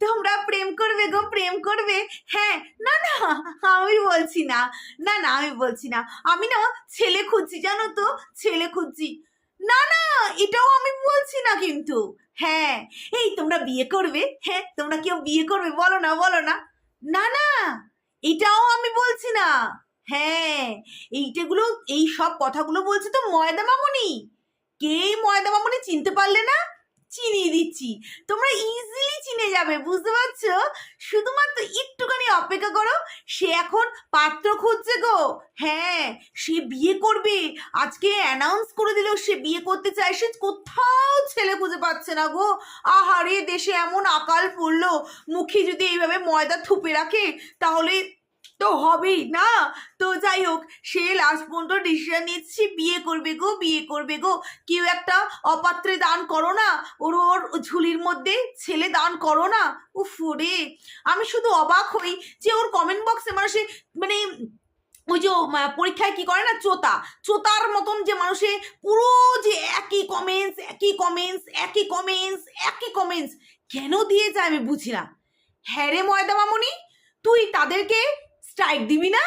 তোমরা প্রেম করবে গো, প্রেম করবে। হ্যাঁ না না, আমি বলছি না। না না, আমি বলছি না। আমি না ছেলে খুঁজছি, জানো তো, ছেলে খুঁজছি। না না, এটাও আমি বলছি না কিন্তু। হ্যাঁ এই তোমরা বিয়ে করবে হ্যাঁ তোমরা কেউ বিয়ে করবে, বলো না বলো না। না না, এটাও আমি বলছি না। হ্যাঁ এইটাগুলো, এই সব কথাগুলো বলছে তো ময়দা মামনি। কে ময়দা মামনি চিনতে পারলে না? চিনিয়ে দিচ্ছি। তোমরা ইজিলি চিনে যাবে, বুঝতে পারছ? শুধুমাত্র একটুখানি অপেক্ষা করো, সে এখন পাত্র খুঁজছে গো। হ্যাঁ সে বিয়ে করবে। আজকে অ্যানাউন্স করে দিল সে বিয়ে করতে চায়, সে কোথাও ছেলে খুঁজে পাচ্ছে না গো। আহারে, দেশে এমন আকাল পড়ল, মুখে যদি এইভাবে ময়দা থুপে রাখে, তাহলে তো হবেই, না? তো যাই হোক, সে লাস্ট পর্যন্ত ডিসিশন নিচ্ছি, বিয়ে করবে গো, বিয়ে করবে গো। কেউ একটা অপাত্রে দান করো না, ওর ওর ঝুলির মধ্যে ছেলে দান করো না। উফ রে! আমি শুধু অবাক হই যে ওর কমেন্ট বক্সে মানুষে মানে ওই যে পরীক্ষায় কি করে না, চোতা। চোতার মতন যে মানুষে পুরো যে একই কমেন্টস একই কমেন্টস একই কমেন্টস একই কমেন্টস কেন দিয়ে যায় আমি বুঝি না? হ্যাঁ রে ময়দা মামনি তুই তাদেরকে স্ট্রাইক দিবি না?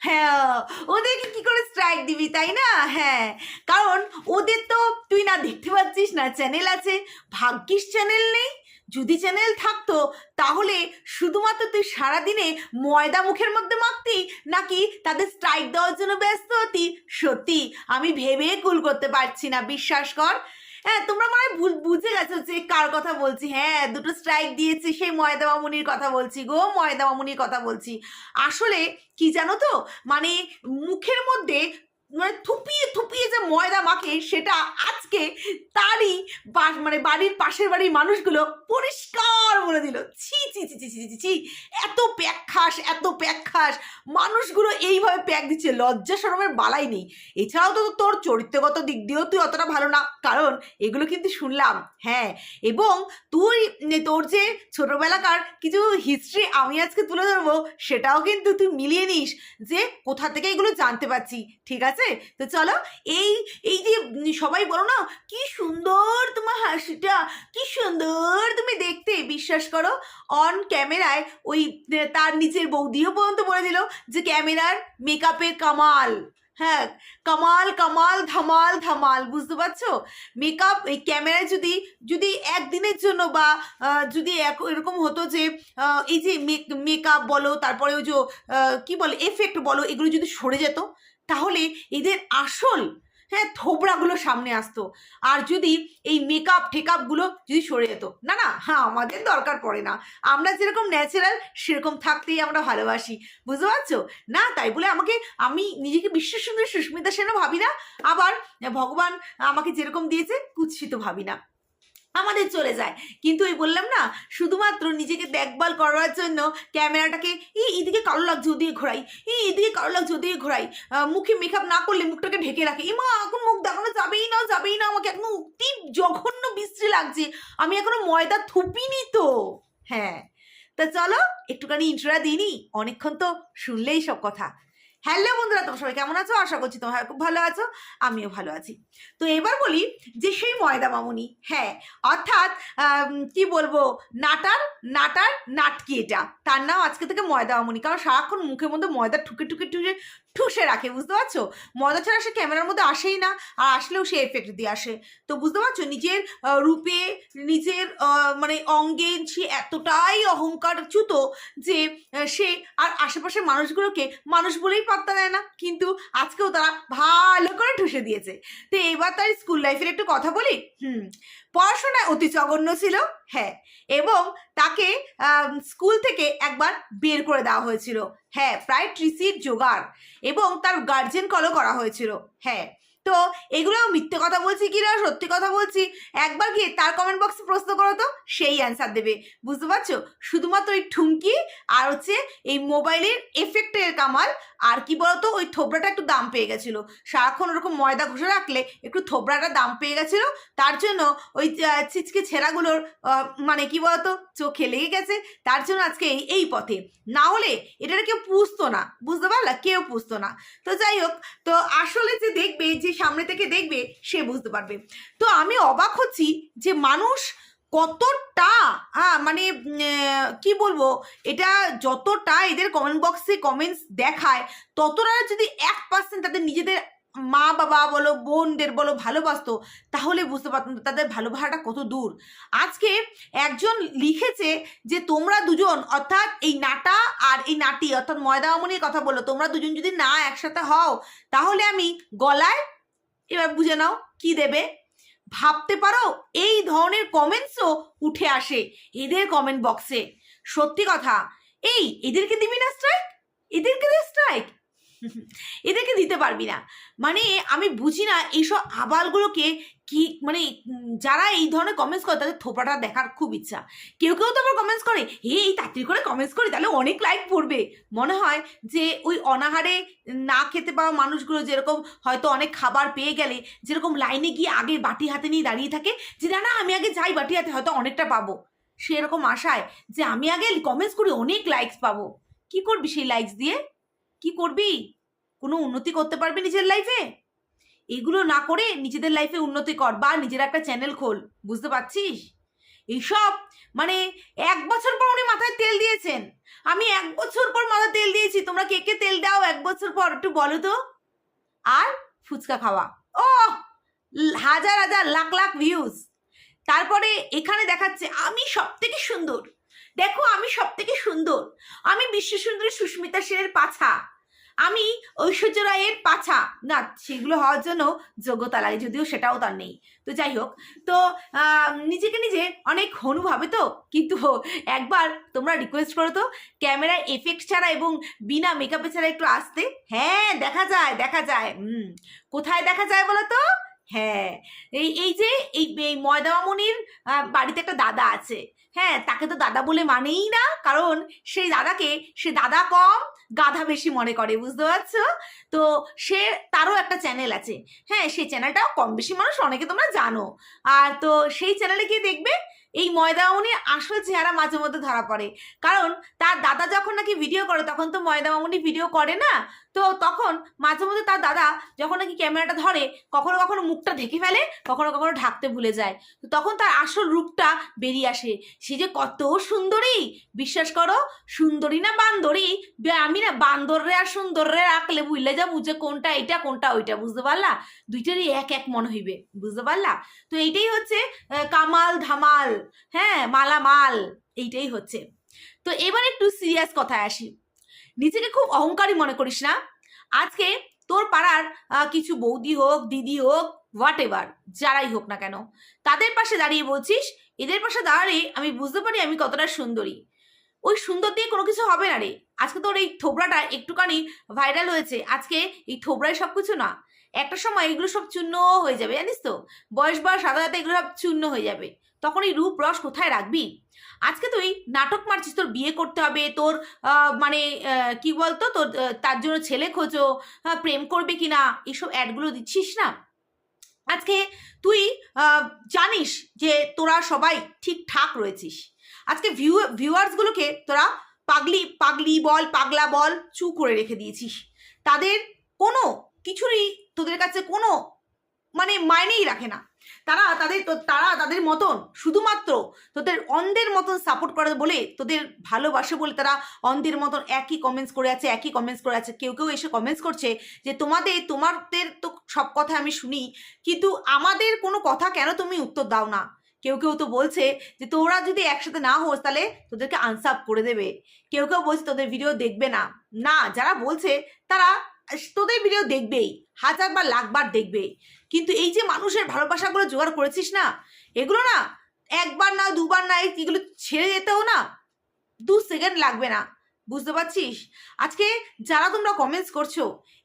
হ্যাঁ ওদেরকে কি করে স্ট্রাইক দিবি, তাই না? হ্যাঁ কারণ ওদের তো তুই না দেখতে পাচ্ছিস না চ্যানেল আছে। ভাগ্যিস চ্যানেল নেই। যদি চ্যানেল থাকতো, তাহলে শুধুমাত্র তুই সারাদিনে ময়দা মুখের মধ্যে মাখতি, নাকি তাদের স্ট্রাইক দেওয়ার জন্য ব্যস্ত হতি? সত্যি, আমি ভেবে কুল করতে পারছি না, বিশ্বাস কর। হ্যাঁ তোমরা মনে বুঝে গেছো যে কার কথা বলছি। হ্যাঁ দুটো স্ট্রাইক দিয়েছি, সেই ময়দা মামুনির কথা বলছি গো, ময়দা মামুনির কথা বলছি। আসলে কি জানো তো? মানে মুখের মধ্যে মানে থুপিয়ে থুপিয়ে যে ময়দা মাখে সেটা আজকে তারই মানে বাড়ির পাশের বাড়ির মানুষগুলো পরিষ্কার বলে দিল। ছি ছি ছি ছি ছি ছি এত প্যাকখাস এত প্যাকখাস। মানুষগুলো এইভাবে প্যাক দিচ্ছে, লজ্জা সরমের বালাই নেই। এছাড়াও তো তোর চরিত্রগত দিক দিয়েও তুই অতটা ভালো না। কারণ এগুলো কিন্তু শুনলাম হ্যাঁ। এবং তুই তোর যে ছোটবেলাকার কিছু হিস্ট্রি আমি আজকে তুলে ধরবো, সেটাও কিন্তু তুই মিলিয়ে নিস যে কোথা থেকে এগুলো জানতে পারছি, ঠিক আছে? তো চলো, এই এই যে সবাই বলো না, কি সুন্দর তোমার হাসিটা, কি সুন্দর তুমি দেখতে, বিশ্বাস করো। অন ক্যামেরায় ওই তার নিচের বৌদিও পর্যন্ত বলে দিল যে ক্যামেরার মেকআপের কামাল। হ্যাঁ কামাল কামাল, ধামাল ধামাল, বুঝতে পারছ? মেকআপ এই ক্যামেরায় যদি যদি একদিনের জন্য বা যদি এরকম হতো যে এই যে মেকআপ বলো, তারপরে ওই যে কি বলে এফেক্ট বলো, এগুলো যদি সরে যেত তাহলে এদের আসল হ্যাঁ থোবড়াগুলো সামনে আসতো। আর যদি এই মেকআপ ঠেকআপগুলো যদি সরে যেত, না না হ্যাঁ আমাদের দরকার পড়ে না। আমরা যেরকম ন্যাচারাল সেরকম থাকতেই আমরা ভালোবাসি। বুঝতে পারছ? না, তাই বলে আমাকে, আমি নিজেকে বিশ্ব সুন্দরী সুস্মিতা সেনও ভাবি না। আবার ভগবান আমাকে যেরকম দিয়েছে কুৎসিত ভাবি না। আমাদের চলে যায়। কিন্তু ওই বললাম না, শুধুমাত্র নিজেকে দেখভাল করার জন্য ক্যামেরাটাকে, এই, এদিকে কালো লাগছে, ওদিকে ঘোরাই। এই, এদিকে কালো লাগছে, ওদিকে ঘোরাই। মুখে মেকআপ না করলে মুখটাকে ঢেকে রাখে। ইমা, এখন মুখ দেখানো যাবেই না যাবেই না আমাকে, এখন অতি জঘন্য বিশ্রী লাগছে। আমি এখনও ময়দা থুপিনি তো। হ্যাঁ। তা চলো, একটুখানি ইন্ট্রোটা দিইনি অনেকক্ষণ তো শুনলেই সব কথা। হ্যালো বন্ধুরা, তোমরা সবাই কেমন আছো? আশা করছি তোমরা খুব ভালো আছো, আমিও ভালো আছি। তো এবার বলি যে সেই ময়দা মামুনি হ্যাঁ অর্থাৎ কি বলব, নাটার নাটার নাটকি এটা। তার নাম আজকে থেকে ময়দা মামুনি, কারণ সারাক্ষণ মুখের মধ্যে ময়দা ঠুকে ঠুকে ঠুকে ঠুসে রাখে, বুঝতে পারছ? ময়দা ছাড়া সে ক্যামেরার মধ্যে আসেই না, আর আসলেও সে এফেক্ট দিয়ে আসে। তো বুঝতে পারছ? নিজের রূপে, নিজের মানে অঙ্গে সে এতটাই অহংকার চ্যুত যে সে আর আশেপাশের মানুষগুলোকে মানুষ বলেই পাত্তা দেয় না, কিন্তু আজকেও তারা ভালো করে ঠুসে দিয়েছে। তো এবার তার স্কুল লাইফের একটু কথা বলি? হুম, পড়াশোনায় অতি জঘন্য ছিল হ্যাঁ এবং তাকে স্কুল থেকে একবার বের করে দেওয়া হয়েছিল হ্যাঁ প্রায় ট্রিসির জোগাড়, এবং তার গার্জেন কলও করা হয়েছিল হ্যাঁ তো এগুলো মিথ্যে কথা বলছি কি না সত্যি কথা বলছি। একবার গিয়ে তার কমেন্ট বক্সে প্রশ্ন করো তো, সেই অ্যান্সার দেবে। বুঝতে পারছ? শুধুমাত্র ওই ঠুমকি আর হচ্ছে এই মোবাইলের এফেক্টের কামাল। আর কি বলতো, ওই থোবড়াটা একটু দাম পেয়ে গেছিল। সারাক্ষণ ওরকম ময়দা ঘষে রাখলে একটু থোবড়াটা দাম পেয়ে গেছিল। তার জন্য ওই ছিচকে ছেঁড়াগুলোর মানে কি বলতো, চোখে লেগে গেছে। তার জন্য আজকে এই এই পথে। না হলে এটা কেউ পুষতো না। বুঝতে পারলা? কেউ পুষতো না। তো যাই হোক, তো আসলে যে দেখবে যে সামনে থেকে দেখবে, সে বুঝতে পারবে। তো আমি অবাক হচ্ছি যে মানুষ কতটা হ্যাঁ মানে কি বলব, এটা যতটা এদের কমেন্ট বক্সে কমেন্টস দেখায়, ততটা যদি এক পার্সেন্ট তাদের নিজেদের মা বাবা বলো, বোনদের বলো ভালোবাসতো, তাহলে বুঝতে পারতাম তাদের ভালোবাসাটা কত দূর। আজকে একজন লিখেছে যে, তোমরা দুজন, অর্থাৎ এই নাটা আর এই নাটি অর্থাৎ ময়দা অমনির কথা বলল, তোমরা দুজন যদি না একসাথে হও, তাহলে আমি গলায় এবার বুঝে নাও, কি দেবে? ভাবতে পারো, এই ধরনের কমেন্টসও উঠে আসে এদের কমেন্ট বক্সে সত্যি কথা, এই, এদেরকে দিবি না স্ট্রাইক এদেরকে দে স্ট্রাইক এদেরকে দিতে পারবি না। মানে আমি বুঝি না এইসব আবালগুলোকে কি মানে যারা এই ধরনের কমেন্টস করে তাদের থোপাটা দেখার খুব ইচ্ছা। কেউ কেউ তো আবার কমেন্টস করে, হে, এই তাড়াতাড়ি করে কমেন্টস করি, তাহলে অনেক লাইক পড়বে। মনে হয় যে ওই অনাহারে না খেতে পাওয়া মানুষগুলো যেরকম হয়তো অনেক খাবার পেয়ে গেলে, যেরকম লাইনে গিয়ে আগে বাটি হাতে নিয়ে দাঁড়িয়ে থাকে যে, না না, আমি আগে যাই বাটি হাতে, হয়তো অনেকটা পাবো। সেরকম আশায় যে, আমি আগে কমেন্টস করি, অনেক লাইকস পাবো। কি করবি সেই লাইকস দিয়ে? কি করবি? কোনো উন্নতি করতে পারবি নিজের লাইফে এগুলো না করে নিজেদের লাইফে উন্নতি কর বা নিজের একটা চ্যানেল খোল, বুঝতে পারছিস? এইসব মানে এক বছর পর উনি মাথায় তেল দিয়েছেন। আমি এক বছর পর মাথায় তেল দিয়েছি। তোমরা কে কে তেল দাও এক বছর পর একটু বলো তো। আর ফুচকা খাওয়া। ও হাজার হাজার, লাখ লাখ ভিউজ তারপরে এখানে দেখাচ্ছে, আমি সব থেকে সুন্দর। দেখো, আমি সব থেকে সুন্দর। আমি বিশ্ব সুন্দরী সুস্মিতা সেনের পাছা। আমি ঐশ্বর্য রায়ের পাছা। না, সেগুলো হওয়ার জন্য যোগ্যতা লাগে, যদিও সেটাও তার নেই। তো যাই হোক, তো নিজেকে নিজে অনেক হনু ভাবে তো, কিন্তু একবার তোমরা রিকোয়েস্ট করো তো ক্যামেরায় এফেক্ট ছাড়া এবং বিনা মেকআপে ছাড়া একটু আসতে। হ্যাঁ দেখা যায় দেখা যায়, হুম। কোথায় দেখা যায় বলো তো? হ্যাঁ এই এই যে, এই এই ময়দামামনির বাড়িতে একটা দাদা আছে হ্যাঁ তাকে তো দাদা বলে মানেই না, কারণ সেই দাদাকে, সে দাদা কম, গাধা বেশি মনে করে, বুঝতে পারছ? তো সে, তারও একটা চ্যানেল আছে হ্যাঁ সেই চ্যানেলটাও কম বেশি মানুষ অনেকে তোমরা জানো, আর তো সেই চ্যানেলে গিয়ে দেখবে, এই ময়দামামনি আসল চেহারা মাঝে মধ্যে ধরা পড়ে, কারণ তার দাদা যখন নাকি ভিডিও করে, তখন তো ময়দামামনি ভিডিও করে না তো তখন মাঝে মধ্যে তার দাদা যখন নাকি ক্যামেরাটা ধরে, কখনো কখনো মুখটা ঢেকে ফেলে, কখনো কখনো ঢাকতে ভুলে যায়। তো তখন তার আসল রূপটা বেরিয়ে আসে। সে যে কত সুন্দরী! বিশ্বাস করো, সুন্দরী না বান্দরী? আমি না বান্দররে আর সুন্দররে রাখলে বুঝলে যা বুঝে কোনটা এটা, কোনটা ওইটা, বুঝতে পারলা? দুইটারই এক এক মনে হইবে, বুঝতে পারলা? তো এইটাই হচ্ছে কামাল ধামাল হ্যাঁ মালামাল, এইটাই হচ্ছে। তো এবার একটু সিরিয়াস কথায় আসি। নিজেকে খুব অহংকারী মনে করিস না। আজকে তোর পাড়ার কিছু বৌদি হোক, দিদি হোক হোয়াট এভার যারাই হোক না কেন, তাদের পাশে দাঁড়িয়ে বলছিস, এদের পাশে দাঁড়ালে আমি বুঝতে পারি আমি কতটা সুন্দরী। ওই সুন্দর দিয়ে কোনো কিছু হবে না রে। আজকে তোর এই থোবড়াটা একটুখানি ভাইরাল হয়েছে। আজকে এই থোবড়াই সব কিছু না। একটা সময় এগুলো সব চূর্ণ হয়ে যাবে, জানিস তো? বয়স বয়স সাথে সাথে এগুলো সব চূর্ণ হয়ে যাবে। তখন এই রূপ রস কোথায় রাখবি? আজকে তুই নাটক মারছিস, তোর বিয়ে করতে হবে, তোর মানে কি বলতো? তোর তার জন্য ছেলে খোঁজো প্রেম করবে কি না এইসব অ্যাডগুলো দিচ্ছিস না? আজকে তুই জানিস যে তোরা সবাই ঠিকঠাক রয়েছিস। আজকে ভিউ ভিউয়ার্সগুলোকে তোরা পাগলি পাগলি বল, পাগলা বল চু করে রেখে দিয়েছিস। তাদের কোনো কিছুরই তোদের কাছে কোনো মানে মাইনেই রাখে না। তারা তাদের তারা তাদের মতন, শুধুমাত্র তোদের অন্ধের মতন সাপোর্ট করে বলে তোদের ভালোবাসে বলে তারা অন্ধের মতন একই কমেন্টস করে আছে, একই কমেন্টস করে আছে। কেউ কেউ এসে কমেন্টস করছে যে তোমাদের তোমাদের তো সব কথা আমি শুনি, কিন্তু আমাদের কোনো কথা কেন তুমি উত্তর দাও না? কেউ কেউ তো বলছে যে তোরা যদি একসাথে না হোস তাহলে তোদেরকে আনসাপ করে দেবে। কেউ কেউ বলছে তোদের ভিডিও দেখবে না। না, যারা বলছে তারা তোদের ভিডিও দেখবেই। হাজার বার লাখবার দেখবে কিন্তু এই যে মানুষের ভালোবাসাগুলো জোগাড় করেছিস না, এগুলো না একবার না, দুবার না এগুলো ছেড়ে যেতেও না, দু সেকেন্ড লাগবে না। বুঝতে পারছিস? আজকে যারা তোমরা কমেন্টস করছ,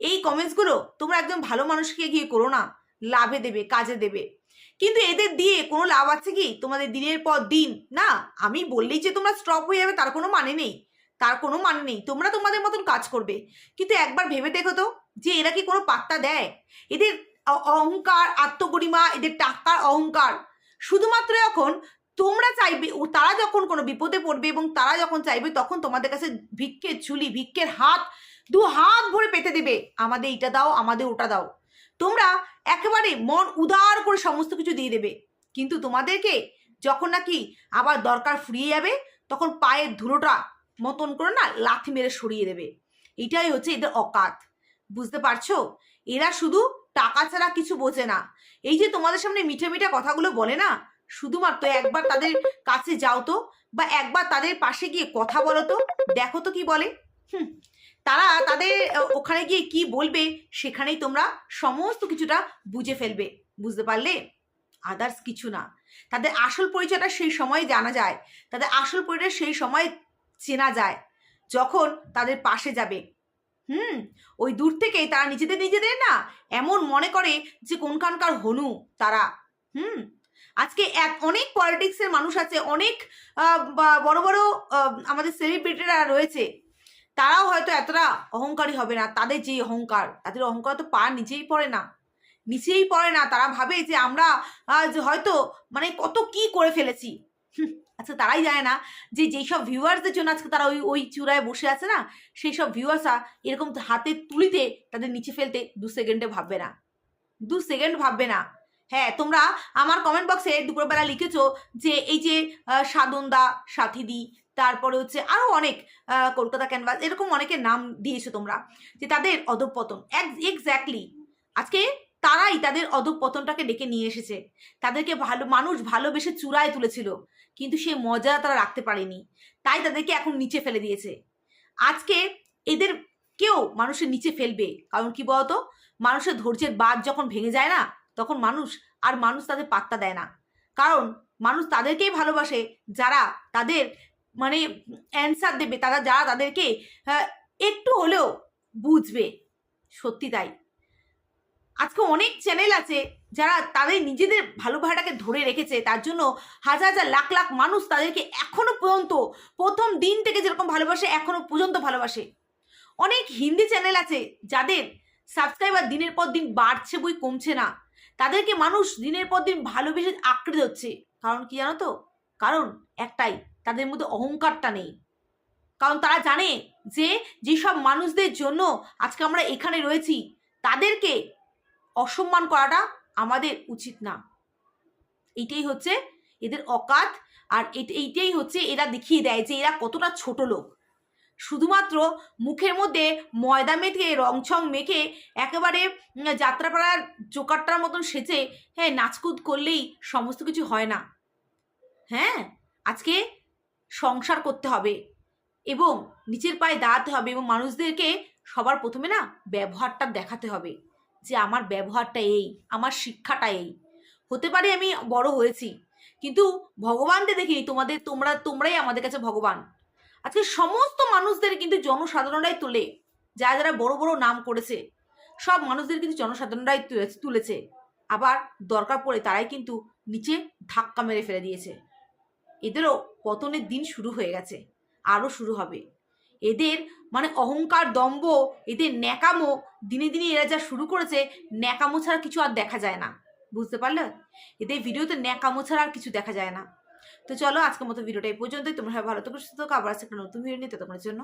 এই কমেন্টসগুলো তোমরা একদম ভালো মানুষকে গিয়ে করো না। লাভে দেবে, কাজে দেবে। কিন্তু এদের দিয়ে কোনো লাভ আছে কি? তোমাদের দিনের পর দিন। না, আমি বললেই যে তোমরা স্টপ হয়ে যাবে, তার কোনো মানে নেই। তার কোনো মানে নেই। তোমরা তোমাদের মতন কাজ করবে। কিন্তু একবার ভেবে দেখো তো যে এরা কি কোনো পাত্তা দেয়? এদের অহংকার আত্মগরিমা এদের টাকার অহংকার। শুধুমাত্র এখন তোমরা চাইবে, ও তারা যখন কোনো বিপদে পড়বে এবং তারা যখন চাইবে তখন তোমাদের কাছে ভিক্ষের ঝুলি, ভিক্ষের হাত, দু হাত ভরে পেতে দেবে। আমাদের এটা দাও, আমাদের ওটা দাও। তোমরা একেবারে মন উদার করে সমস্ত কিছু দিয়ে দেবে। কিন্তু তোমাদেরকে যখন নাকি আবার দরকার ফুরিয়ে যাবে, তখন পায়ের ধুলোটা মতন করে না লাথি মেরে সরিয়ে দেবে। এটাই হচ্ছে এদের অকাত। বুঝতে পারছ? এরা শুধু টাকা ছাড়া কিছু বোঝে না। এই যে তোমাদের সামনে মিঠে মিঠে কথাগুলো বলে না? শুধুমাত্র একবার তাদের কাছে যাও তো বা একবার তাদের পাশে গিয়ে কথা বলো তো। দেখো তো কি বলে। হুম, তারা তাদের ওখানে গিয়ে কি বলবে সেখানেই তোমরা সমস্ত কিছুটা বুঝে ফেলবে। বুঝতে পারলে? আদার্স কিছু না। তাদের আসল পরিচয়টা সেই সময় জানা যায়। তাদের আসল পরিচয় সেই সময় চেনা যায়। যখন তাদের পাশে যাবে। হুম, ওই দূর থেকেই তারা নিজেদের নিজেদের না, এমন মনে করে যে কোনখানকার হনু তারা। হুম, আজকে এক, অনেক পলিটিক্সের মানুষ আছে, অনেক বড় বড় আমাদের সেলিব্রিটিরা রয়েছে। তারাও হয়তো এতটা অহংকারী হবে না, তাদের যে অহংকার, তাদের অহংকার তো পা নিচেই পড়ে না। নিচেই পড়ে না, তারা ভাবে যে আমরা হয়তো মানে কত কি করে ফেলেছি। আচ্ছা তারাই জানে না যে যেই সব ভিউয়ার্সদের জন্য আজকে তারা ওই ওই চূড়ায় বসে আছে না সেই সব ভিউয়ার্সরা এরকম হাতের তুলিতে তাদের নিচে ফেলতে দু সেকেন্ডে ভাববে না। দু সেকেন্ড ভাববে না। হ্যাঁ তোমরা আমার কমেন্ট বক্সে দুপুরবেলা লিখেছো যে এই যে আহ, সাধনদা সাথীদি তারপরে হচ্ছে আরও অনেক কলকাতা ক্যানভাস এরকম অনেকের নাম দিয়েছ তোমরা যে তাদের অধঃপতন। এক্স্যাক্টলি আজকে তারাই তাদের অধঃপতনটাকে ডেকে নিয়ে এসেছে। তাদেরকে ভালো, মানুষ ভালোবেসে চূড়ায় তুলেছিল, কিন্তু সেই মজা তারা রাখতে পারেনি। তাই তাদেরকে এখন নিচে ফেলে দিয়েছে। আজকে এদের কেউ মানুষের নিচে ফেলবে, কারণ কি বলতো? মানুষের ধৈর্যের বাদ যখন ভেঙে যায় না, তখন মানুষ আর মানুষ তাদের পাত্তা দেয় না। কারণ মানুষ তাদেরকেই ভালোবাসে, যারা তাদের মানে অ্যান্সার দেবে, তারা, যারা তাদেরকে একটু হলেও বুঝবে। সত্যি তাই। আজকে অনেক চ্যানেল আছে যারা তাদের নিজেদের ভালোবাসাটাকে ধরে রেখেছে, তার জন্য হাজার হাজার লাখ লাখ মানুষ তাদেরকে এখনও পর্যন্ত প্রথম দিন থেকে যেরকম ভালোবাসে, এখনও পর্যন্ত ভালোবাসে। অনেক হিন্দি চ্যানেল আছে যাদের সাবস্ক্রাইবার দিনের পর দিন বাড়ছে বই কমছে না। তাদেরকে মানুষ দিনের পর দিন ভালোবেসে আঁকড়ে ধরছে। কারণ কি জানো তো? কারণ একটাই, তাদের মধ্যে অহংকারটা নেই। কারণ তারা জানে যে, যেসব মানুষদের জন্য আজকে আমরা এখানে রয়েছি, তাদেরকে অসম্মান করাটা আমাদের উচিত না। এইটাই হচ্ছে এদের অকাত আর এইটাই হচ্ছে এরা দেখিয়ে দেয় যে এরা কতটা ছোট লোক। শুধুমাত্র মুখের মধ্যে ময়দা মেখে রংছং মেখে একেবারে যাত্রাপাড়ার জোকারটার মতন সেজে হ্যাঁ নাচকুদ করলেই সমস্ত কিছু হয় না। হ্যাঁ আজকে সংসার করতে হবে এবং নিচের পায়ে দাঁড়াতে হবে এবং মানুষদেরকে সবার প্রথমে না ব্যবহারটা দেখাতে হবে। যে আমার ব্যবহারটা এই, আমার শিক্ষাটা এই। হতে পারে আমি বড় হয়েছি, কিন্তু ভগবানকে দেখিনি, তোমাদের, তোমরা, তোমরাই আমাদের কাছে ভগবান। আজকে সমস্ত মানুষদের কিন্তু জনসাধারণরাই তোলে, যারা যারা বড় বড় নাম করেছে, সব মানুষদের কিন্তু জনসাধারণরাই তুলে- তুলেছে। আবার দরকার পড়ে তারাই কিন্তু নিচে ধাক্কা মেরে ফেলে দিয়েছে। এদেরও পতনের দিন শুরু হয়ে গেছে, আরও শুরু হবে। এদের মানে অহংকার দম্ভ, এদের ন্যাকামো, দিনে দিনে এরা যা শুরু করেছে, ন্যাকামো ছাড়া কিছু আর দেখা যায় না। বুঝতে পারলে? এদের ভিডিওতে ন্যাকামো ছাড়া আর কিছু দেখা যায় না। তো চলো আজকের মতো ভিডিওটা এই পর্যন্তই। তোমরা ভালো থাকো, সুস্থ থাকো। আবার একটা নতুন ভিডিও নিতে তোমার জন্য